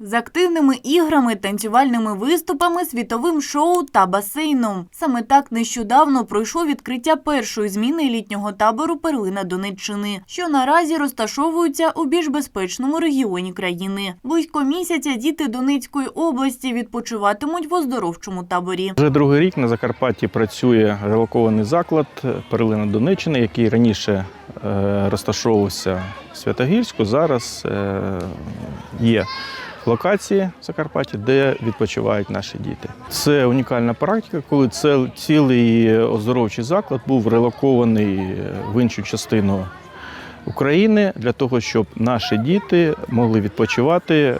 З активними іграми, танцювальними виступами, світовим шоу та басейном. Саме так нещодавно пройшло відкриття першої зміни літнього табору Перлина Донеччини, що наразі розташовується у більш безпечному регіоні країни. Близько місяця діти Донецької області відпочиватимуть в оздоровчому таборі. Вже другий рік на Закарпатті працює релокований заклад Перлина Донеччини, який раніше е, розташовувався в Святогірську. Зараз е, є локації в Закарпатті, де відпочивають наші діти. Це унікальна практика, коли цілий оздоровчий заклад був релокований е, в іншу частину України для того, щоб наші діти могли відпочивати е,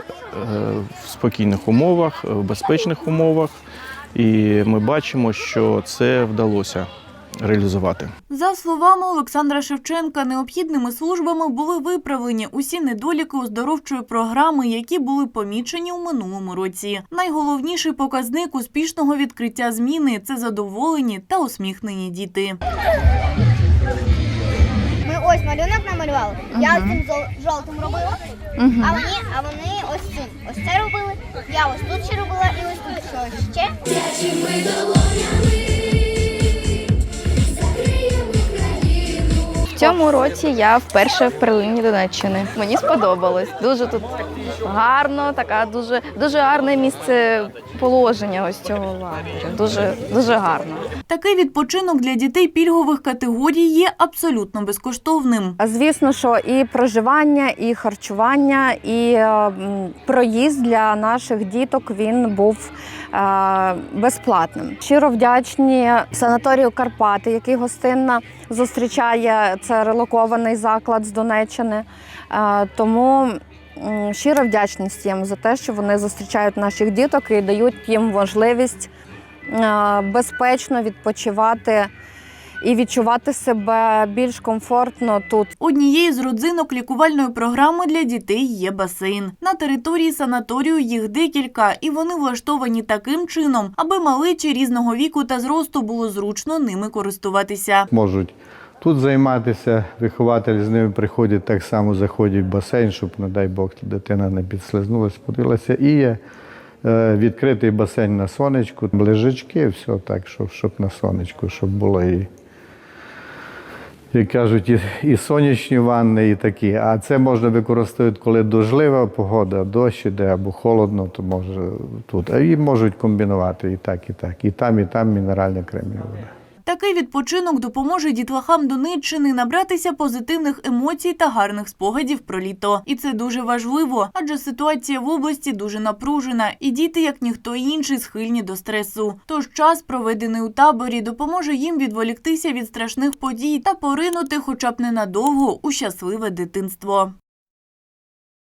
в спокійних умовах, в безпечних умовах. І ми бачимо, що це вдалося реалізувати. За словами Олександра Шевченка, необхідними службами були виправлені усі недоліки оздоровчої програми, які були помічені у минулому році. Найголовніший показник успішного відкриття зміни це задоволені та усміхнені діти. Ми ось малюнок намалювали. Я ось цим зол- жовтим робила, а вони, а вони ось цим. Ось це робили. Я ось тут ще робила і ось тут що ще. Цьому році я вперше в перлині Донеччини. Мені сподобалось. Дуже тут гарно, така дуже дуже гарне місце положення ось цього лагеря. Дуже дуже гарно. Такий відпочинок для дітей пільгових категорій є абсолютно безкоштовним. Звісно, що і проживання, і харчування, і е, проїзд для наших діток він був е, безплатним. Щиро вдячні санаторію Карпати, який гостинно зустрічає це релокований заклад з Донеччини. Е, Тому щира вдячність їм за те, що вони зустрічають наших діток і дають їм можливість е, безпечно відпочивати і відчувати себе більш комфортно тут. Однією з родзинок лікувальної програми для дітей є басейн. На території санаторію їх декілька, і вони влаштовані таким чином, аби малечі різного віку та зросту було зручно ними користуватися. можуть тут займатися. Вихователі з ними приходять так само, заходять в басейн, щоб, не дай Бог, дитина не підслизнулася, подивилася. І є е, відкритий басейн на сонечку, лежачки, все так, щоб, щоб на сонечку, щоб було і. Як кажуть, і, і сонячні ванни, і такі. А це можна використовувати, коли дождлива погода, дощ іде або холодно, то може тут. А і можуть комбінувати і так, і так. І там, і там мінеральна кремнієва вода. Такий відпочинок допоможе дітлахам Донеччини набратися позитивних емоцій та гарних спогадів про літо. І це дуже важливо, адже ситуація в області дуже напружена, і діти, як ніхто інший, схильні до стресу. Тож час, проведений у таборі, допоможе їм відволіктися від страшних подій та поринути, хоча б ненадовго, у щасливе дитинство.